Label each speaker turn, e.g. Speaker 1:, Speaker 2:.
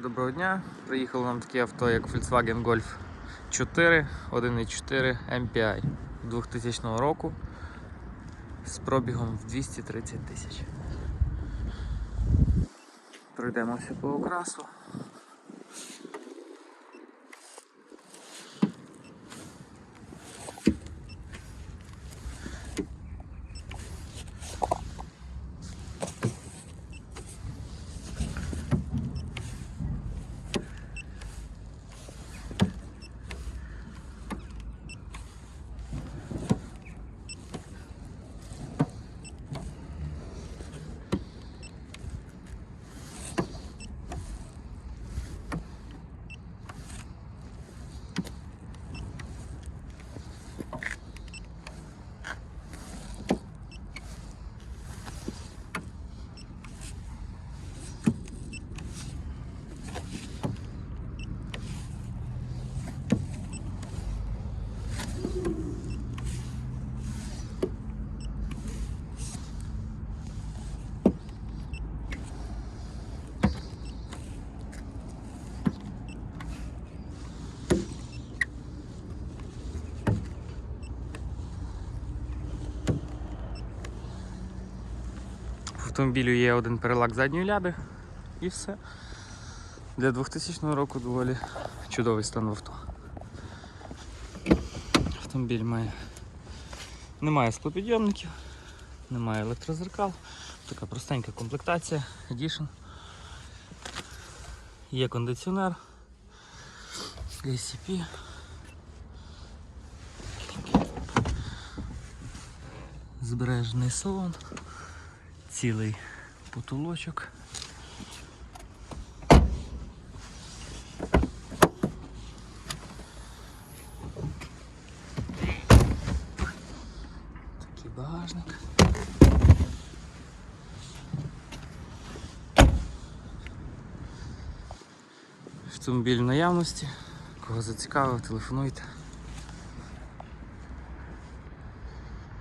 Speaker 1: Доброго дня. Приїхало нам таке авто, як Volkswagen Golf 4 1.4 MPI 2000 року з пробігом в 230 тисяч. Пройдемося по окрасу. Автомобілю є один перелак задньої ляби і все. Для 2000 року доволі чудовий стан в авто. Автомобіль має немає склопідйомників, немає електрозеркал, така простенька комплектація, Edition. Є кондиціонер, ACP. Збережений салон, цілий потолочок. Такий багажник. Автомобіль в наявності. Кого зацікавив, телефонуйте.